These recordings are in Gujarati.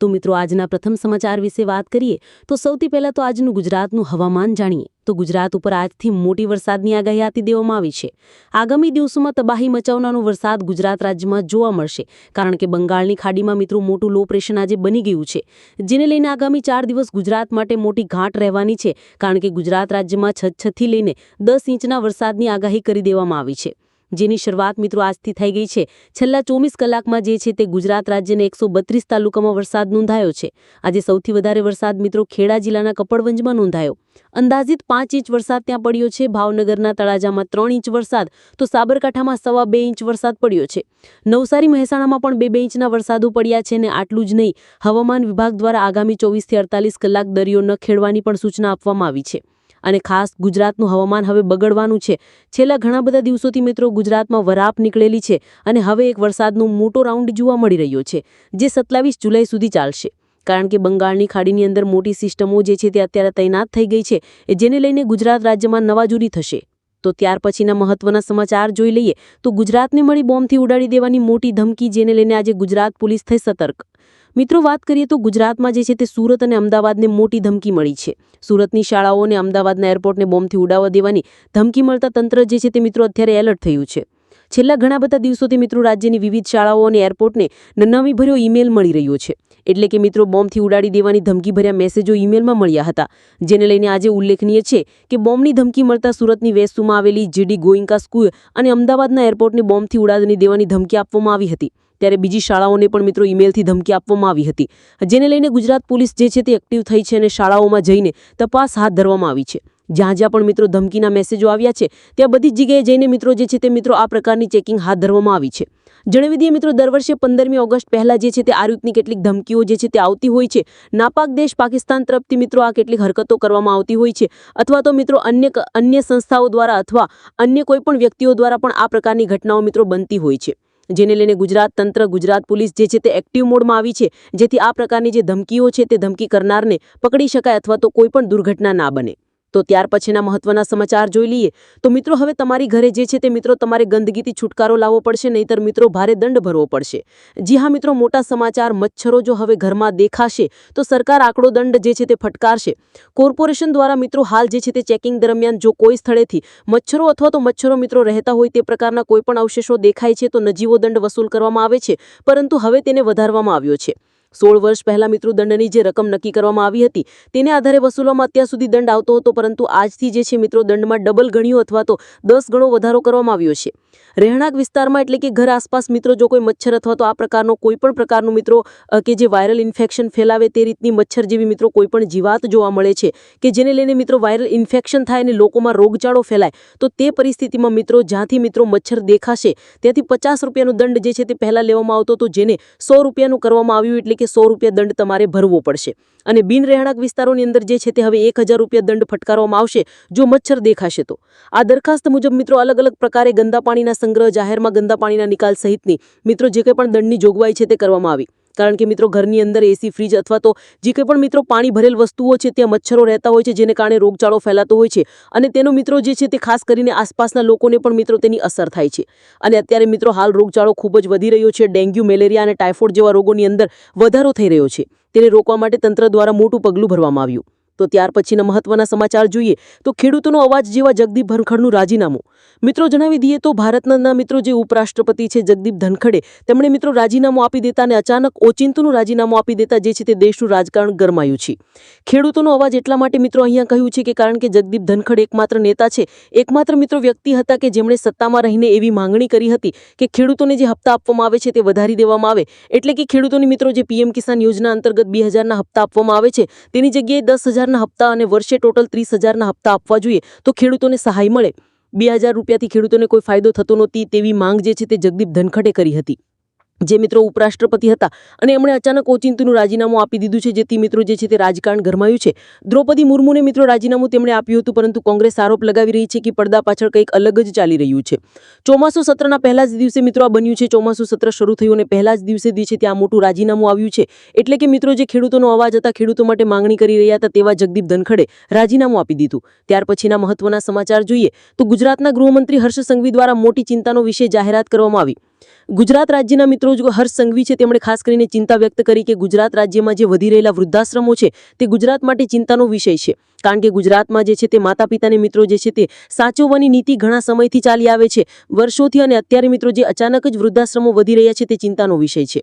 તો મિત્રો આજના પ્રથમ સમાચાર વિશે વાત કરીએ, તો સૌથી પહેલા તો આજનું ગુજરાતનું હવામાન જાણીએ. તો ગુજરાત ઉપર આજથી મોટી વરસાદની આગાહી આપી દેવામાં આવી છે. આગામી દિવસોમાં તબાહી મચાવનારો વરસાદ ગુજરાત રાજ્યમાં જોવા મળશે, કારણ કે બંગાળની ખાડીમાં મિત્રો મોટું લો પ્રેશન આજે બની ગયું છે. જેને લઈને આગામી ચાર દિવસ ગુજરાત માટે મોટી ઘાટ રહેવાની છે, કારણ કે ગુજરાત રાજ્યમાં છથી લઈને દસ ઇંચના વરસાદની આગાહી કરી દેવામાં આવી છે. જેની શરૂઆત મિત્રો આજથી થઈ ગઈ છે. છેલ્લા ચોવીસ કલાકમાં જે છે તે ગુજરાત રાજ્યના એકસો બત્રીસ તાલુકામાં વરસાદ નોંધાયો છે. આજે સૌથી વધારે વરસાદ મિત્રો ખેડા જિલ્લાના કપડવંજમાં નોંધાયો. અંદાજિત પાંચ ઇંચ વરસાદ ત્યાં પડ્યો છે. ભાવનગરના તળાજામાં ત્રણ ઇંચ વરસાદ, તો સાબરકાંઠામાં સવા બે ઇંચ વરસાદ પડ્યો છે. નવસારી મહેસાણામાં પણ બે બે ઇંચના વરસાદો પડ્યા છે અને આટલું જ નહીં. હવામાન વિભાગ દ્વારા આગામી ચોવીસથી અડતાલીસ કલાક દરિયો ન ખેડવાની પણ સૂચના આપવામાં આવી છે. અને ખાસ ગુજરાતનું હવામાન હવે બગડવાનું છે. છેલ્લા ઘણા બધા દિવસોથી મિત્રો ગુજરાતમાં વરાપ નીકળેલી છે અને હવે એક વરસાદનો મોટો રાઉન્ડ જોવા મળી રહ્યો છે, જે સત્તાવીસ જુલાઈ સુધી ચાલશે. કારણ કે બંગાળની ખાડીની અંદર મોટી સિસ્ટમો જે છે તે અત્યારે તૈનાત થઈ ગઈ છે જેને લઈને ગુજરાત રાજ્યમાં નવાજૂરી થશે. તો ત્યાર પછીના મહત્વના સમાચાર જોઈ લઈએ. તો ગુજરાતને મળી બોમ્બથી ઉડાડી દેવાની મોટી ધમકી જેને લઈને આજે ગુજરાત પોલીસ થઈ સતર્ક. મિત્રો, વાત કરીએ તો ગુજરાતમાં જે છે તે સુરત અને અમદાવાદને મોટી ધમકી મળી છે. સુરતની શાળાઓ અને અમદાવાદના એરપોર્ટને બોમ્બથી ઉડાવવા દેવાની ધમકી મળતા તંત્ર જે છે તે મિત્રો અત્યારે એલર્ટ થયું છે. છેલ્લા ઘણા બધા દિવસોથી મિત્રો રાજ્યની વિવિધ શાળાઓ અને એરપોર્ટને નનામીભર્યો ઈમેલ મળી રહ્યો છે. એટલે કે મિત્રો બોમ્બથી ઉડાડી દેવાની ધમકીભર્યા મેસેજો ઈમેલમાં મળ્યા હતા. જેને લઈને આજે ઉલ્લેખનીય છે કે બોમ્બની ધમકી મળતા સુરતની વેસ્તુમાં આવેલી જીડી ગોઈંકા સ્કૂલ અને અમદાવાદના એરપોર્ટને બોમ્બથી ઉડાડી દેવાની ધમકી આપવામાં આવી હતી. ત્યારે બીજી શાળાઓને પણ મિત્રો ઈમેલથી ધમકી આપવામાં આવી હતી. જેને લઈને ગુજરાત પોલીસ જે છે તે એક્ટિવ થઈ છે અને શાળાઓમાં જઈને તપાસ હાથ ધરવામાં આવી છે. જ્યાં જ્યાં પણ મિત્રો ધમકીના મેસેજો આવ્યા છે, ત્યાં બધી જ જગ્યાએ જઈને મિત્રો જે છે તે મિત્રો આ પ્રકારની ચેકિંગ હાથ ધરવામાં આવી છે. જણાવી દઈએ મિત્રો દર વર્ષે પંદરમી ઓગસ્ટ પહેલાં જે છે તે આ રીતની કેટલીક ધમકીઓ જે છે તે આવતી હોય છે. નાપાક દેશ પાકિસ્તાન તરફથી મિત્રો આ કેટલીક હરકતો કરવામાં આવતી હોય છે. અથવા તો મિત્રો અન્ય અન્ય સંસ્થાઓ દ્વારા અથવા અન્ય કોઈપણ વ્યક્તિઓ દ્વારા પણ આ પ્રકારની ઘટનાઓ મિત્રો બનતી હોય છે. જેને લઈને ગુજરાત તંત્ર, ગુજરાત પોલીસ જે છે તે એક્ટિવ મોડમાં આવી છે, જેથી આ પ્રકારની જે ધમકીઓ છે તે ધમકી કરનારને પકડી શકાય અથવા તો કોઈ પણ દુર્ઘટના ના બને. તો ત્યાર પછીના મહત્વના સમાચાર જોઈ લઈએ. તો મિત્રો, હવે તમારી ઘરે જે છે તે મિત્રો તમારે ગંદકીથી છુટકારો લાવવો પડશે, નહીતર મિત્રો ભારે દંડ ભરવો પડશે. જી હા મિત્રો, મોટા સમાચાર, મચ્છરો જો હવે ઘરમાં દેખાશે, તો સરકાર આંકડો દંડ જે છે તે ફટકારશે. કોર્પોરેશન દ્વારા મિત્રો હાલ જે છે તે ચેકિંગ દરમિયાન જો કોઈ સ્થળેથી મચ્છરો અથવા તો મચ્છરો મિત્રો રહેતા હોય તે પ્રકારના કોઈપણ અવશેષો દેખાય છે, તો નજીવો દંડ વસૂલ કરવામાં આવે છે, પરંતુ હવે તેને વધારવામાં આવ્યો છે. સોળ વર્ષ પહેલા મિત્રો દંડની જે રકમ નક્કી કરવામાં આવી હતી, તેને આધારે વસૂલવામાં અત્યાર સુધી દંડ આવતો હતો, પરંતુ આજથી જે છે મિત્રો દંડમાં ડબલ ગણ્યો અથવા તો દસ ગણો વધારો કરવામાં આવ્યો છે. રહેણાંક વિસ્તારમાં એટલે કે ઘર આસપાસ મિત્રો જો કોઈ મચ્છર અથવા તો આ પ્રકારનો કોઈ પણ પ્રકારનું મિત્રો કે જે વાયરલ ઇન્ફેક્શન ફેલાવે તે રીતની મચ્છર જેવી મિત્રો કોઈ પણ જીવાત જોવા મળે છે, કે જેને લઈને મિત્રો વાયરલ ઇન્ફેક્શન થાય અને લોકોમાં રોગચાળો ફેલાય, તો તે પરિસ્થિતિમાં મિત્રો જ્યાંથી મિત્રો મચ્છર દેખાશે, ત્યાંથી પચાસ રૂપિયાનો દંડ જે છે તે પહેલાં લેવામાં આવતો હતો, જેને સો રૂપિયાનું કરવામાં આવ્યું, એટલે કે સો રૂપિયા દંડ તમારે ભરવો પડશે. અને બિન રહેણાંક વિસ્તારોની અંદર જે છે તે હવે એક હજાર રૂપિયા દંડ ફટકારવામાં આવશે, જો મચ્છર દેખાશે તો. આ દરખાસ્ત મુજબ મિત્રો અલગ અલગ પ્રકારે ગંદા પાણીના સંગ્રહ, જાહેરમાં ગંદા પાણીના નિકાલ સહિતની મિત્રો જે કંઈ પણ દંડની જોગવાઈ છે તે કરવામાં આવી. કારણ કે મિત્રો ઘરની અંદર એસી ફ્રીજ અથવા તો જે કંઈ પણ મિત્રો પાણી ભરેલ વસ્તુઓ છે, ત્યાં મચ્છરો રહેતા હોય છે, જેને કારણે રોગચાળો ફેલાતો હોય છે. અને તેનો મિત્રો જે છે તે ખાસ કરીને આસપાસના લોકોને પણ મિત્રો તેની અસર થાય છે. અને અત્યારે મિત્રો હાલ રોગચાળો ખૂબ જ વધી રહ્યો છે. ડેન્ગ્યુ, મેલેરિયા અને ટાઇફોઇડ જેવા રોગોની અંદર વધારો થઈ રહ્યો છે. તેને રોકવા માટે તંત્ર દ્વારા મોટું પગલું ભરવામાં આવ્યું. તો ત્યાર પછીના મહત્વના સમાચાર જોઈએ તો ખેડૂતોનો અવાજ જેવા જગદીપ ધનખડનું રાજીનામું. મિત્રો જણાવી દઈએ તો ભારતના મિત્રો જે ઉપરાષ્ટ્રપતિ છે જગદીપ ધનખડે, તેમણે મિત્રો રાજીનામું આપી દેતા અને અચાનક ઓચિંતુનું રાજીનામું આપી દેતા જે છે તે દેશનું રાજકારણ ગરમાયું છે. ખેડૂતોનો અવાજ એટલા માટે મિત્રો અહીંયા કહ્યું છે કે કારણ કે જગદીપ ધનખડ એકમાત્ર નેતા છે, એકમાત્ર મિત્રો વ્યક્તિ હતા કે જેમણે સત્તામાં રહીને એવી માંગણી કરી હતી કે ખેડૂતોને જે હપ્તા આપવામાં આવે છે તે વધારી દેવામાં આવે, એટલે કે ખેડૂતોની મિત્રો જે પીએમ કિસાન યોજના અંતર્ગત બે હજારના હપ્તા આપવામાં આવે છે, તેની જગ્યાએ દસ હજારના હપ્તા અને વર્ષે ટોટલ ત્રીસ હજારના હપ્તા આપવા જોઈએ તો ખેડૂતોને સહાય મળે. બે હજાર રૂપિયાથી ખેડૂતોને કોઈ ફાયદો થતો નહોતી તેવી માંગ જે છે તે જગદીપ ધનખડે કરી હતી. જે મિત્રો ઉપરાષ્ટ્રપતિ હતા અને એમણે અચાનક ઓચિંતીનું રાજીનામું આપી દીધું છે. જેથી મિત્રો જે છે તે રાજકારણ ગરમાયું છે. દ્રૌપદી મુર્મુને મિત્રો રાજીનામું તેમણે આપ્યું હતું, પરંતુ કોંગ્રેસ આરોપ લગાવી રહી છે કે પડદા પાછળ કંઈક અલગ જ ચાલી રહ્યું છે. ચોમાસુ સત્રના પહેલા જ દિવસે મિત્રો આ બન્યું છે. ચોમાસુ સત્ર શરૂ થયું અને પહેલા જ દિવસે છે ત્યાં મોટું રાજીનામું આવ્યું છે. એટલે કે મિત્રો જે ખેડૂતોનો અવાજ હતા, ખેડૂતો માટે માંગણી કરી રહ્યા હતા તેવા જગદીપ ધનખડે રાજીનામું આપી દીધું. ત્યાર પછીના મહત્વના સમાચાર જોઈએ તો ગુજરાતના ગૃહમંત્રી હર્ષ સંઘવી દ્વારા મોટી ચિંતાનો વિષય જાહેરાત કરવામાં આવી. ગુજરાત રાજ્યના મિત્રો, જો હર્ષ સંઘવી છે, તેમણે ખાસ કરીને ચિંતા વ્યક્ત કરી કે ગુજરાત રાજ્યમાં જે વધી રહેલા વૃદ્ધાશ્રમો છે, તે ગુજરાત માટે ચિંતાનો વિષય છે. કારણ કે ગુજરાતમાં જે છે, તે માતા પિતાને મિત્રો જે છે, તે સાચવવાની નીતિ ઘણા સમયથી ચાલી આવે છે. વર્ષોથી અને અત્યારે મિત્રો, જે અચાનક જ વૃદ્ધાશ્રમો વધી રહ્યા છે, તે ચિંતાનો વિષય છે.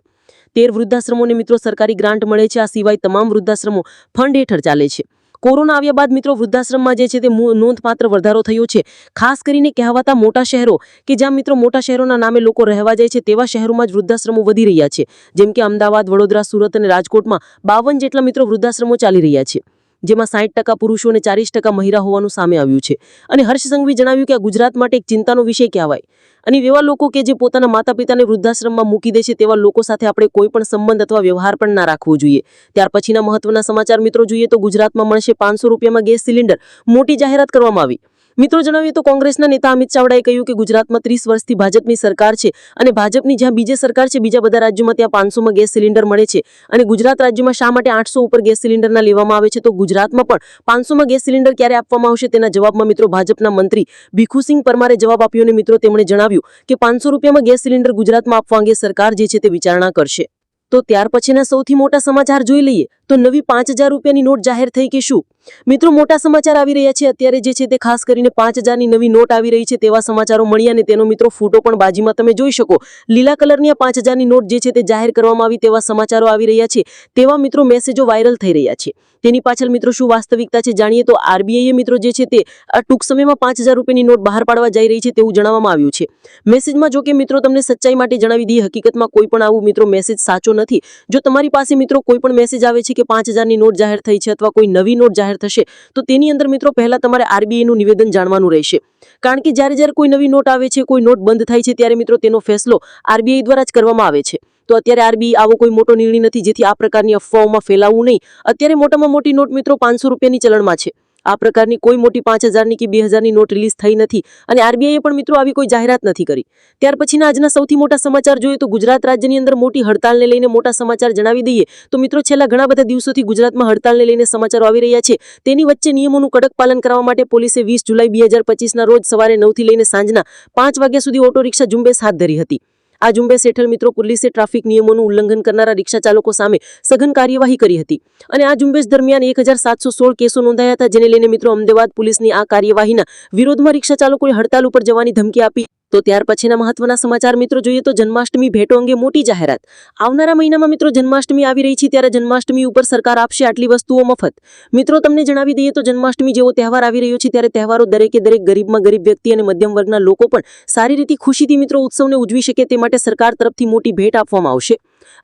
તેર વૃદ્ધાશ્રમોને મિત્રો સરકારી ગ્રાન્ટ મળે છે, આ સિવાય તમામ વૃદ્ધાશ્રમો ફંડ હેઠળ ચાલે છે. કોરોના આવ્યા બાદ મિત્રો વૃદ્ધાશ્રમમાં જે છે તે નોંધપાત્ર વધારો થયો છે. ખાસ કરીને કહેવાતા મોટા શહેરો કે જ્યાં મિત્રો મોટા શહેરોના નામે લોકો રહેવા જાય છે તેવા શહેરોમાં જ વૃદ્ધાશ્રમો વધી રહ્યા છે. જેમ કે અમદાવાદ, વડોદરા, સુરત અને રાજકોટમાં બાવન જેટલા મિત્રો વૃદ્ધાશ્રમો ચાલી રહ્યા છે. જેમાં સાઠ ટકા પુરુષો અને ચાલીસ ટકા મહિલા હોવાનું સામે આવ્યું છે. અને હર્ષ સંઘવી જણાવ્યું કે આ ગુજરાત માટે એક ચિંતાનો વિષય કહેવાય. અને એવા લોકો કે જે પોતાના માતા પિતાને વૃદ્ધાશ્રમમાં મૂકી દે છે તેવા લોકો સાથે આપણે કોઈ પણ સંબંધ અથવા વ્યવહાર પણ ના રાખવો જોઈએ. ત્યાર પછીના મહત્વના સમાચાર મિત્રો, જોઈએ તો ગુજરાતમાં મળશે પાંચસો રૂપિયામાં ગેસ સિલિન્ડર. મોટી જાહેરાત કરવામાં આવી. મિત્રો જણાવીએ તો કોંગ્રેસના નેતા અમિત ચાવડાએ કહ્યું કે ગુજરાતમાં ત્રીસ વર્ષથી ભાજપની સરકાર છે અને ભાજપની જ્યાં બીજે સરકાર છે, બીજા બધા રાજ્યોમાં ત્યાં પાંચસોમાં ગેસ સિલિન્ડર મળે છે. અને ગુજરાત રાજ્યમાં શા માટે આઠસો ઉપર ગેસ સિલિન્ડરના લેવામાં આવે છે? તો ગુજરાતમાં પણ પાંચસોમાં ગેસ સિલિન્ડર ક્યારે આપવામાં આવશે તેના જવાબમાં મિત્રો ભાજપના મંત્રી ભીખુસિંહ પરમારે જવાબ આપ્યો અને મિત્રો તેમણે જણાવ્યું કે પાંચસો રૂપિયામાં ગેસ સિલિન્ડર ગુજરાતમાં આપવા અંગે સરકાર જે છે તે વિચારણા કરશે. તો ત્યાર પછીના સૌથી મોટા સમાચાર જોઈ લઈએ. તો નવી પાંચ હજાર રૂપિયાની નોટ જાહેર થઈ કે શું? મિત્રો, મોટા સમાચાર આવી રહ્યા છે. અત્યારે જે છે તે ખાસ કરીને પાંચ હજારની નવી નોટ આવી રહી છે તેવા સમાચારો મળ્યા અને તેનો મિત્રો ફોટો પણ બાજીમાં તમે જોઈ શકો. લીલા કલરની આ પાંચ હજારની નોટ જે છે તે જાહેર કરવામાં આવી તેવા સમાચારો આવી રહ્યા છે. તેવા મિત્રો મેસેજો વાયરલ થઈ રહ્યા છે. તેની પાછળ મિત્રો શું વાસ્તવિકતા છે જાણીએ તો આરબીઆઈએ મિત્રો જે છે તે આ ટૂંક સમયમાં પાંચ હજાર રૂપિયાની નોટ બહાર પાડવા જઈ રહી છે તેવું જણાવવામાં આવ્યું છે. મેસેજમાં જો કે મિત્રો તમને સચ્ચાઈ માટે જણાવી દઈએ, હકીકતમાં કોઈ પણ આવું મિત્રો મેસેજ સાચો નથી. જો તમારી પાસે મિત્રો કોઈ પણ મેસેજ આવે છે કે પાંચ હજારની નોટ જાહેર થઈ છે અથવા કોઈ નવી નોટ જાહેર થશે, તો તેની અંદર મિત્રો પહેલાં તમારે આરબીઆઈનું નિવેદન જાણવાનું રહેશે. કારણ કે જ્યારે જ્યારે કોઈ નવી નોટ આવે છે, કોઈ નોટ બંધ થાય છે, ત્યારે મિત્રો તેનો ફેસલો આરબીઆઈ દ્વારા જ કરવામાં આવે છે. તો અત્યારે આરબીઆઈ આવો કોઈ મોટો નિર્ણય નથી, જેથી આ પ્રકારની અફવાઓમાં ફેલાવવું નહીં. અત્યારે મોટામાં મોટી નોટ મિત્રો પાંચસો રૂપિયાની ચલણમાં છે. આ પ્રકારની કોઈ મોટી પાંચ હજારની કે બે હજારની નોટ રિલીઝ થઈ નથી અને આરબીઆઈએ પણ મિત્રો આવી કોઈ જાહેરાત નથી કરી. ત્યાર પછીના આજના સૌથી મોટા સમાચાર જોઈએ તો ગુજરાત રાજ્યની અંદર મોટી હડતાલને લઈને મોટા સમાચાર જણાવી દઈએ તો મિત્રો છેલ્લા ઘણા બધા દિવસોથી ગુજરાતમાં હડતાલને લઈને સમાચારો આવી રહ્યા છે. તેની વચ્ચે નિયમોનું કડક પાલન કરવા માટે પોલીસે વીસ જુલાઈ બે હજાર પચીસના રોજ સવારે નવથી લઈને સાંજના પાંચ વાગ્યા સુધી ઓટો રિક્ષા ઝુંબેશ હાથ ધરી હતી. આ ઝુંબેશ હેઠળ મિત્રો પોલીસે ટ્રાફિક નિયમોનું ઉલ્લંઘન કરનારા રિક્ષા ચાલકો સામે સઘન કાર્યવાહી કરી હતી. અને આ ઝુંબેશ દરમિયાન એક કેસો નોંધાયા હતા, જેને લઈને મિત્રો અમદાવાદ પોલીસની આ કાર્યવાહીના વિરોધમાં રિક્ષા ચાલકોએ હડતાલ ઉપર જવાની ધમકી આપી. તો ત્યાર પછીના મહત્વના સમાચાર મિત્રો જોઈએ તો જન્માષ્ટમી ભેટો અંગે મોટી જાહેરાત. આવનારા મહિનામાં મિત્રો જન્માષ્ટમી આવી રહી છે ત્યારે જન્માષ્ટમી ઉપર સરકાર આપશે આટલી વસ્તુઓ મફત. મિત્રો તમને જણાવી દઈએ તો જન્માષ્ટમી જેવો તહેવાર આવી રહ્યો છે ત્યારે તહેવારો દરેકે દરેક ગરીબમાં ગરીબ વ્યક્તિ અને મધ્યમ વર્ગના લોકો પણ સારી રીતે ખુશીથી મિત્રો ઉત્સવને ઉજવી શકે તે માટે સરકાર તરફથી મોટી ભેટ આપવામાં આવશે.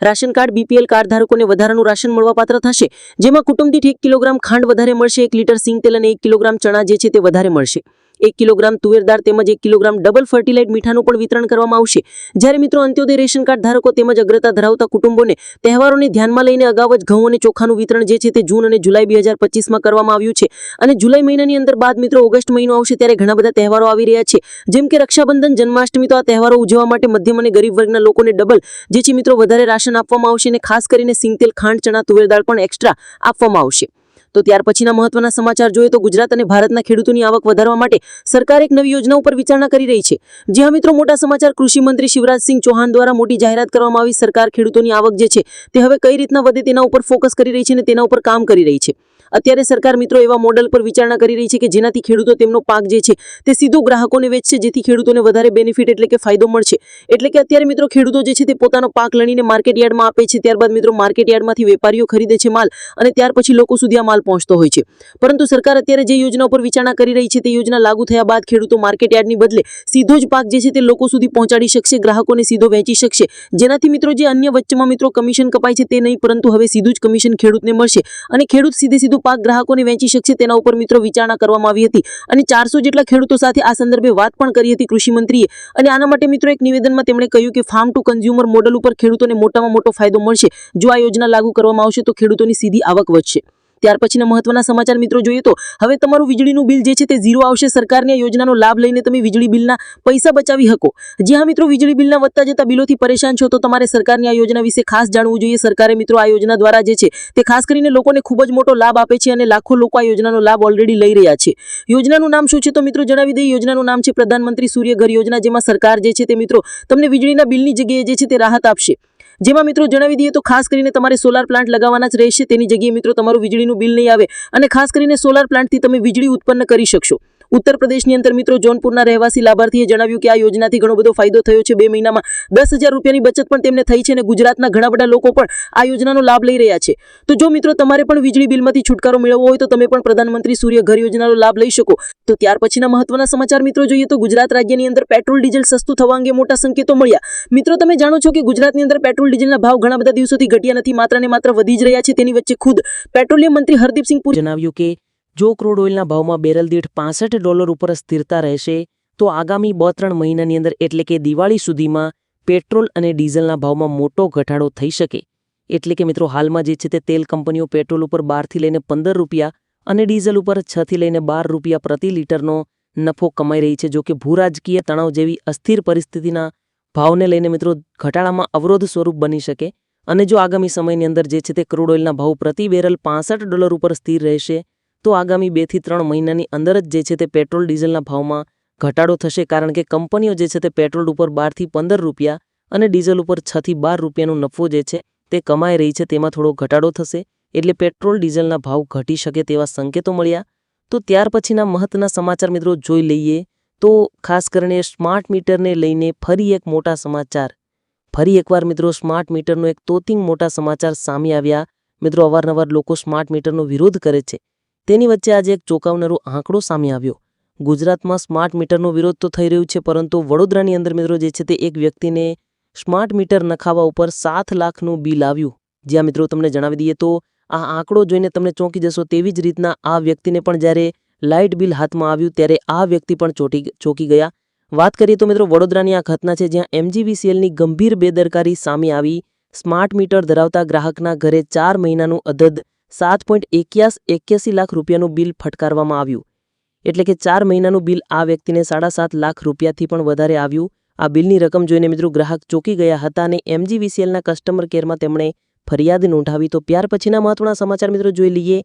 રાશન કાર્ડ બીપીએલ કાર્ડ ધારકોને વધારાનું રાશન મળવાપાત્ર થશે, જેમાં કુટુંબ દીઠ એક કિલોગ્રામ ખાંડ વધારે મળશે, એક લીટર સિંગ તેલ અને એક કિલોગ્રામ ચણા જે છે તે વધારે મળશે. એક કિલોગ્રામ તુવેરદાર તેમજ એક કિલોગ્રામ ડબલ ફર્ટિલાઇટ મીઠાનું પણ વિતરણ કરવામાં આવશે. જ્યારે મિત્રો અંત્યોદય રેશન કાર્ડ ધારકો તેમજ અગ્રતા ધરાવતા કુટુંબોને તહેવારોને ધ્યાનમાં લઈને અગાઉ જ ઘઉં અને ચોખાનું વિતરણ જે છે તે જૂન અને જુલાઈ બે હજાર પચીસમાં કરવામાં આવ્યું છે. અને જુલાઈ મહિનાની અંદર બાદ મિત્રો ઓગસ્ટ મહિનો આવશે ત્યારે ઘણા બધા તહેવારો આવી રહ્યા છે. જેમ કે રક્ષાબંધન, જન્માષ્ટમી તો આ તહેવારો ઉજવવા માટે મધ્યમ અને ગરીબ વર્ગના લોકોને ડબલ જે છે મિત્રો વધારે રાશન આપવામાં આવશે અને ખાસ કરીને સિંગતેલ, ખાંડ, ચણા, તુવેર દાળ પણ એક્સ્ટ્રા આપવામાં આવશે. તો ત્યાર પછીના મહત્વના સમાચાર જોઈએ તો ગુજરાત અને ભારતના ખેડૂતોની આવક વધારવા માટે સરકાર એક નવી યોજના ઉપર વિચારણા કરી રહી છે. જ્યાં મિત્રો મોટા સમાચાર, કૃષિ મંત્રી શિવરાજસિંહ ચૌહાણ દ્વારા મોટી જાહેરાત કરવામાં આવી. સરકાર ખેડૂતોની આવક જે છે તે હવે કઈ રીતના વધે તેના ઉપર ફોકસ કરી રહી છે અને તેના ઉપર કામ કરી રહી છે. અત્યારે સરકાર મિત્રો એવા મોડલ પર વિચારણા કરી રહી છે કે જેનાથી ખેડૂતો તેમનો પાક જે છે તે સીધો ગ્રાહકોને વેચશે, જેથી ખેડૂતોને વધારે બેનિફિટ એટલે કે ફાયદો મળશે. એટલે કે અત્યારે મિત્રો ખેડૂતો જે છે તે પોતાનો પાક લણીને માર્કેટ યાર્ડમાં આપે છે, ત્યારબાદ મિત્રો માર્કેટ યાર્ડમાંથી વેપારીઓ ખરીદે છે માલ અને ત્યાર પછી લોકો સુધી આ માલ પહોંચતો હોય છે. પરંતુ સરકાર અત્યારે જે યોજના ઉપર વિચારણા કરી રહી છે તે યોજના લાગુ થયા બાદ ખેડૂતો માર્કેટ યાર્ડની બદલે સીધો જ પાક જે છે તે લોકો સુધી પહોંચાડી શકશે, ગ્રાહકોને સીધો વેચી શકશે. જેનાથી મિત્રો જે અન્ય વચ્ચેમાં મિત્રો કમિશન કપાય છે તે નહીં, પરંતુ હવે સીધું જ કમિશન ખેડૂતને મળશે અને ખેડૂત સીધે સીધું પાક ગ્રાહકોને વેચી શકશે તેના ઉપર મિત્રો વિચારણા કરવામાં આવી હતી. અને ચારસો જેટલા ખેડૂતો સાથે આ સંદર્ભે વાત પણ કરી હતી કૃષિમંત્રીએ અને આના માટે મિત્રો એક નિવેદનમાં તેમણે કહ્યું કે ફાર્મ ટુ કન્ઝ્યુમર મોડલ ઉપર ખેડૂતોને મોટામાં મોટો ફાયદો મળશે. જો આ યોજના લાગુ કરવામાં આવશે તો ખેડૂતોની સીધી આવક વધશે. ત્યાર પછીના મહત્વના સમાચાર મિત્રો જોઈએ તો હવે તમારું વીજળીનું બિલ જે છે તે ઝીરો આવશે. સરકારની આ યોજનાનો લાભ લઈને તમે વીજળી બિલના પૈસા બચાવી શકો. જી હા મિત્રો, વીજળી બિલના વધતા જતા બિલોથી પરેશાન છો તો તમારે સરકારની આ યોજના વિશે ખાસ જાણવું જોઈએ. સરકારે મિત્રો આ યોજના દ્વારા જે છે તે ખાસ કરીને લોકોને ખૂબ જ મોટો લાભ આપે છે અને લાખો લોકો આ યોજનાનો લાભ ઓલરેડી લઈ રહ્યા છે. યોજનાનું નામ શું છે તો મિત્રો જણાવી દઈએ. યોજનાનું નામ છે પ્રધાનમંત્રી સૂર્ય ઘર યોજના, જેમાં સરકાર જે છે તે મિત્રો તમને વીજળીના બિલની જગ્યાએ જે છે તે રાહત આપશે. જેમાં મિત્રો જણાવી દઈએ તો ખાસ કરીને તમારે સોલાર પ્લાન્ટ લગાવવાના જ રહેશે. તેની જગ્યાએ મિત્રો તમારું વીજળીનું બિલ નહીં આવે. અને ખાસ કરીને સોલાર પ્લાન્ટથી તમે વીજળી ઉત્પન્ન કરી શકશો. ઉત્તર પ્રદેશની અંદર મિત્રો જોનપુરના રહેવાસી લાભાર્થીએ જણાવ્યું કે આ યોજનાથી ઘણો બધો ફાયદો થયો છે. બે મહિનામાં દસ રૂપિયાની બચત પણ તેમને થઈ છે અને ગુજરાતના ઘણા બધા લોકો પણ આ યોજનાનો લાભ લઈ રહ્યા છે. તો જો મિત્રો તમારે પણ વીજળી બિલમાંથી છુટકારો મેળવવો હોય તો તમે પણ પ્રધાનમંત્રી સૂર્ય ઘર યોજનાનો લાભ લઈ શકો. તો ત્યાર પછીના મહત્વના સમાચાર મિત્રો જોઈએ તો ગુજરાત રાજ્યની અંદર પેટ્રોલ, ડીઝલ સસ્તું થવા અંગે મોટા સંકેતો મળ્યા. મિત્રો તમે જાણો છો કે ગુજરાતની અંદર પેટ્રોલ, ડીઝલના ભાવ ઘણા બધા દિવસોથી ઘટ્યા નથી. માત્ર ને માત્ર વધી જ રહ્યા છે. તેની વચ્ચે ખુદ પેટ્રોલિયમ મંત્રી હરદીપસિંહ પુરી જણાવ્યું કે જો ક્રૂડ ઓઇલના ભાવમાં બેરલ દીઠ પાસઠ ડોલર ઉપર સ્થિરતા રહેશે, તો આગામી બે ત્રણ મહિનાની અંદર એટલે કે દિવાળી સુધીમાં પેટ્રોલ અને ડીઝલના ભાવમાં મોટો ઘટાડો થઈ શકે. એટલે કે મિત્રો, હાલમાં જે છે તે તેલ કંપનીઓ પેટ્રોલ ઉપર બારથી લઈને પંદર રૂપિયા અને ડીઝલ ઉપર છથી લઈને બાર રૂપિયા પ્રતિ લીટરનો નફો કમાઈ રહી છે, જો કે ભૂરાજકીય તણાવ જેવી અસ્થિર પરિસ્થિતિના ભાવને લઈને મિત્રો ઘટાડામાં અવરોધ સ્વરૂપ બની શકે. અને જો આગામી સમયની અંદર જે છે તે ક્રૂડ ઓઇલના ભાવ પ્રતિ બેરલ પાસઠ ડોલર ઉપર સ્થિર રહેશે તો આગામી બેથી ત્રણ મહિનાની અંદર જ જે છે તે પેટ્રોલ ડીઝલના ભાવમાં ઘટાડો થશે કારણ કે કંપનીઓ જે છે તે પેટ્રોલ ઉપર બારથી પંદર રૂપિયા અને ડીઝલ ઉપર છથી બાર રૂપિયાનો નફો જે છે તે કમાઈ રહી છે તેમાં થોડો ઘટાડો થશે એટલે પેટ્રોલ ડીઝલના ભાવ ઘટી શકે તેવા સંકેતો મળ્યા. તો ત્યાર પછીના મહત્વના સમાચાર મિત્રો જોઈ લઈએ. તો ખાસ કરીને સ્માર્ટ મીટરને લઈને ફરી એક મોટા સમાચાર. ફરી એકવાર મિત્રો સ્માર્ટ મીટરનો એક તોતિંગ મોટા સમાચાર સામે આવ્યા. મિત્રો અવારનવાર લોકો સ્માર્ટ મીટરનો વિરોધ કરે છે. તેની વચ્ચે આજે એક ચોંકાવનારો આંકડો સામે આવ્યો. ગુજરાતમાં સ્માર્ટ મીટરનો વિરોધ તો થઈ રહ્યું છે, પરંતુ વડોદરાની અંદર મિત્રો જે છે તે એક વ્યક્તિને સ્માર્ટ મીટર નખાવા ઉપર સાત લાખનું બિલ આવ્યું. જ્યાં મિત્રો તમને જણાવી દઈએ તો, આ આંકડો જોઈને તમને ચોંકી જશો તેવી જ રીતના આ વ્યક્તિને પણ જ્યારે લાઇટ બિલ હાથમાં આવ્યું ત્યારે આ વ્યક્તિ પણ ચોટી ચોંકી ગયા. વાત કરીએ તો મિત્રો વડોદરાની આ ઘટના છે જ્યાં એમજીવીસીએલની ગંભીર બેદરકારી સામે આવી. સ્માર્ટ મીટર ધરાવતા ગ્રાહકના ઘરે ચાર મહિનાનું અદદ સાત પોઈન્ટ એક્યાસ એક્યાસી લાખ રૂપિયાનું બિલ ફટકારવામાં આવ્યું. એટલે કે ચાર મહિનાનું બિલ આ વ્યક્તિને સાડા સાત લાખ રૂપિયાથી પણ વધારે આવ્યું. આ બિલની રકમ જોઈને મિત્રો ગ્રાહક ચોંકી ગયા હતા અને એમજીવીસીએલના કસ્ટમર કેરમાં તેમણે ફરિયાદ નોંધાવી. તો ત્યાર પછીના મહત્વના સમાચાર મિત્રો જોઈ લઈએ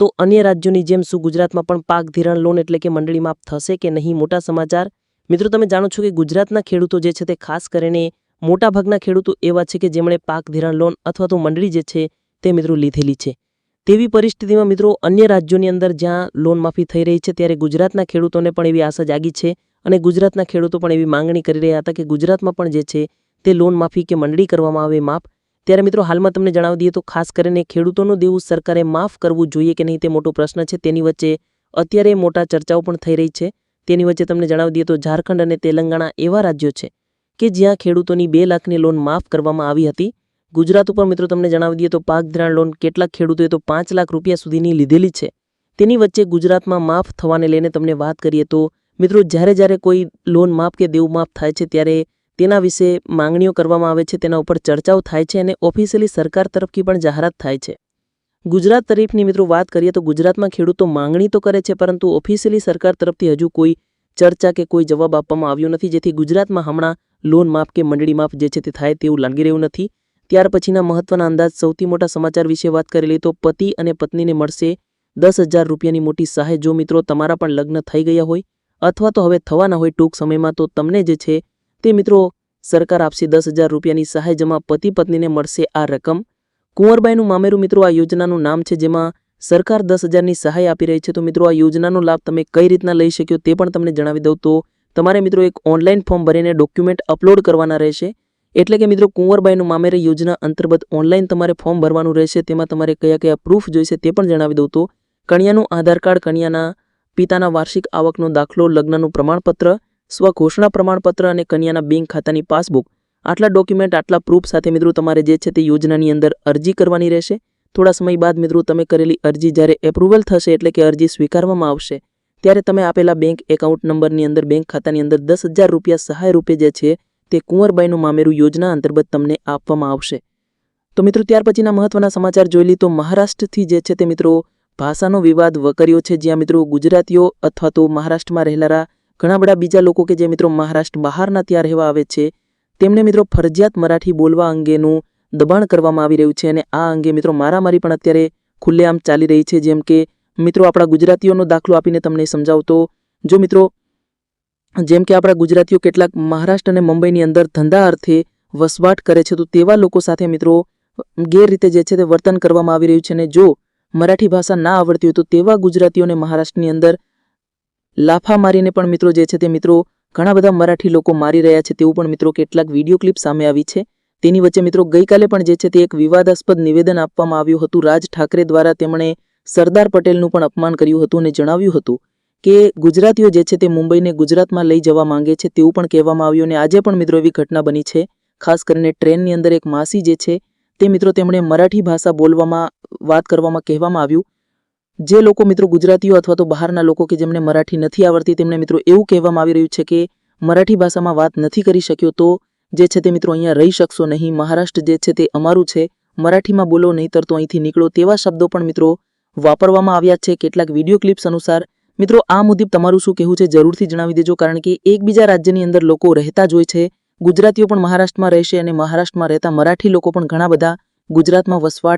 તો અન્ય રાજ્યોની જેમ શું ગુજરાતમાં પણ પાક ધિરાણ લોન એટલે કે મંડળી માફ થશે કે નહીં મોટા સમાચાર? મિત્રો તમે જાણો છો કે ગુજરાતના ખેડૂતો જે છે તે ખાસ કરીને મોટાભાગના ખેડૂતો એવા છે કે જેમણે પાક ધિરાણ લોન અથવા તો મંડળી જે છે તે મિત્રો લીધેલી છે. તેવી પરિસ્થિતિમાં મિત્રો અન્ય રાજ્યોની અંદર જ્યાં લોન માફી થઈ રહી છે, ત્યારે ગુજરાતના ખેડૂતોને પણ એવી આશા જાગી છે અને ગુજરાતના ખેડૂતો પણ એવી માંગણી કરી રહ્યા હતા કે ગુજરાતમાં પણ જે છે તે લોન માફી કે મંડળી કરવામાં આવે માફ ત્યારે મિત્રો હાલમાં તમને જણાવી દઈએ તો ખાસ કરીને ખેડૂતોનું દેવું સરકારે માફ કરવું જોઈએ કે નહીં તે મોટો પ્રશ્ન છે. તેની વચ્ચે અત્યારે મોટા ચર્ચાઓ પણ થઈ રહી છે. તેની વચ્ચે તમને જણાવી દઈએ તો ઝારખંડ અને તેલંગાણા એવા રાજ્યો છે કે જ્યાં ખેડૂતોની બે લાખની લોન માફ કરવામાં આવી હતી. ગુજરાત ઉપર મિત્રો તમને જણાવી દઈએ તો પાક ધિરાણ લોન કેટલાક ખેડૂતોએ તો પાંચ લાખ રૂપિયા સુધીની લીધેલી છે. તેની વચ્ચે ગુજરાતમાં માફ થવાને લઈને તમને વાત કરીએ તો મિત્રો જ્યારે જ્યારે કોઈ લોન માફ કે દેવું માફ થાય છે ત્યારે તેના વિશે માંગણીઓ કરવામાં આવે છે, તેના ઉપર ચર્ચાઓ થાય છે અને ઓફિશિયલી સરકાર તરફથી પણ જાહેરાત થાય છે. ગુજરાત તરફની મિત્રો વાત કરીએ તો ગુજરાતમાં ખેડૂતો માંગણી તો કરે છે, પરંતુ ઓફિશિયલી સરકાર તરફથી હજુ કોઈ ચર્ચા કે કોઈ જવાબ આપવામાં આવ્યો નથી, જેથી ગુજરાતમાં હમણાં લોન માફ કે મંડળી માફ જે છે તે થાય તેવું લાગી રહ્યું નથી. ત્યાર પછીના મહત્વના અંદાજ સૌથી મોટા સમાચાર વિશે વાત કરી લઈએ તો પતિ અને પત્નીને મળશે દસ હજાર રૂપિયાની મોટી સહાય. જો મિત્રો તમારા પણ લગ્ન થઈ ગયા હોય અથવા તો હવે થવાના હોય ટૂંક સમયમાં, તો તમને જે છે તે મિત્રો સરકાર આપશે દસ હજાર રૂપિયાની સહાય, જેમાં પતિ પત્નીને મળશે આ રકમ. કુંવરબાઈનું મામેરું મિત્રો આ યોજનાનું નામ છે, જેમાં સરકાર દસ હજારની સહાય આપી રહી છે. તો મિત્રો આ યોજનાનો લાભ તમે કઈ રીતના લઈ શક્યો તે પણ તમને જણાવી દઉં તો તમારે મિત્રો એક ઓનલાઈન ફોર્મ ભરીને ડોક્યુમેન્ટ અપલોડ કરવાના રહેશે. એટલે કે મિત્રો કુંવરબાઈનું મામેરે યોજના અંતર્ગત ઓનલાઈન તમારે ફોર્મ ભરવાનું રહેશે, તેમાં તમારે કયા કયા પ્રૂફ જોઈશે તે પણ જણાવી દઉં તો કન્યાનું આધાર કાર્ડ કન્યાના પિતાના વાર્ષિક આવકનો દાખલો, લગ્નનું પ્રમાણપત્ર, સ્વઘોષણા પ્રમાણપત્ર અને કન્યાના બેંક ખાતાની પાસબુક આટલા ડોક્યુમેન્ટ આટલા પ્રૂફ સાથે મિત્રો તમારે જે છે તે યોજનાની અંદર અરજી કરવાની રહેશે. થોડા સમય બાદ મિત્રો તમે કરેલી અરજી જ્યારે એપ્રુવલ થશે એટલે કે અરજી સ્વીકારવામાં આવશે, ત્યારે તમે આપેલા બેંક એકાઉન્ટ નંબરની અંદર બેંક ખાતાની અંદર દસ રૂપિયા સહાય રૂપે જે છે તે કુંવરબાઈનું મામેરું યોજના અંતર્ગત તમને આપવામાં આવશે. તો મિત્રો, ત્યાર પછીના મહત્વના સમાચાર જોઈ લી. તો મહારાષ્ટ્રથી જે છે તે મિત્રો, ભાષાનો વિવાદ વકર્યો છે. જ્યાં મિત્રો ગુજરાતીઓ અથવા તો મહારાષ્ટ્રમાં રહેનારા ઘણા બધા બીજા લોકો કે જે મિત્રો મહારાષ્ટ્ર બહારના ત્યાં રહેવા આવે છે, તેમને મિત્રો ફરજિયાત મરાઠી બોલવા અંગેનું દબાણ કરવામાં આવી રહ્યું છે અને આ અંગે મિત્રો મારામારી પણ અત્યારે ખુલ્લેઆમ ચાલી રહી છે. જેમ કે મિત્રો આપણા ગુજરાતીઓનો દાખલો આપીને તમને સમજાવતો જો મિત્રો જેમ કે આપણા ગુજરાતીઓ કેટલાક મહારાષ્ટ્ર અને મુંબઈની અંદર ધંધા અર્થે વસવાટ કરે છે, તો તેવા લોકો સાથે મિત્રો ગેરરીતે જે છે તે વર્તન કરવામાં આવી રહ્યું છે અને જો મરાઠી ભાષા ના આવડતી હોય તો તેવા ગુજરાતીઓને મહારાષ્ટ્રની અંદર લાફા મારીને પણ મિત્રો જે છે તે મિત્રો ઘણા બધા મરાઠી લોકો મારી રહ્યા છે, તેવું પણ મિત્રો કેટલાક વીડિયો ક્લિપ સામે આવી છે. તેની વચ્ચે મિત્રો ગઈકાલે પણ જે છે તે એક વિવાદાસ્પદ નિવેદન આપવામાં આવ્યું હતું. રાજ ઠાકરે દ્વારા તેમણે સરદાર પટેલનું પણ અપમાન કર્યું હતું અને જણાવ્યું હતું. કે ગુજરાતીઓ જે છે તે મુંબઈને ગુજરાતમાં લઈ જવા માંગે છે તેવું પણ કહેવામાં આવ્યું અને આજે પણ મિત્રો એવી ઘટના બની છે. ખાસ કરીને ટ્રેનની અંદર એક માસી જે છે તે મિત્રો તેમણે મરાઠી ભાષા બોલવામાં, વાત કરવામાં કહેવામાં આવ્યું. જે લોકો મિત્રો ગુજરાતીઓ અથવા તો બહારના લોકો કે જેમને મરાઠી નથી આવડતી તેમને મિત્રો એવું કહેવામાં આવી રહ્યું છે કે મરાઠી ભાષામાં વાત નથી કરી શક્યો તો જે છે તે મિત્રો અહીંયા રહી શકશો નહીં. મહારાષ્ટ્ર જે છે તે અમારું છે. મરાઠીમાં બોલો નહીંતર તો અહીંથી નીકળો તેવા શબ્દો પણ મિત્રો વાપરવામાં આવ્યા છે. કેટલાક વીડિયો ક્લિપ્સ અનુસાર મિત્રો, આ મુદ્દે તમારું શું કહેવું છે? જરૂરથી જણાવી દેજો, કારણ કે એકબીજા રાજ્યની અંદર લોકો રહેતા જ હોય છે. ગુજરાતીઓ પણ મહારાષ્ટ્રમાં રહેશે અને મહારાષ્ટ્રમાં રહેતા મરાઠી લોકો પણ ઘણા બધા ગુજરાતમાં વસવાટ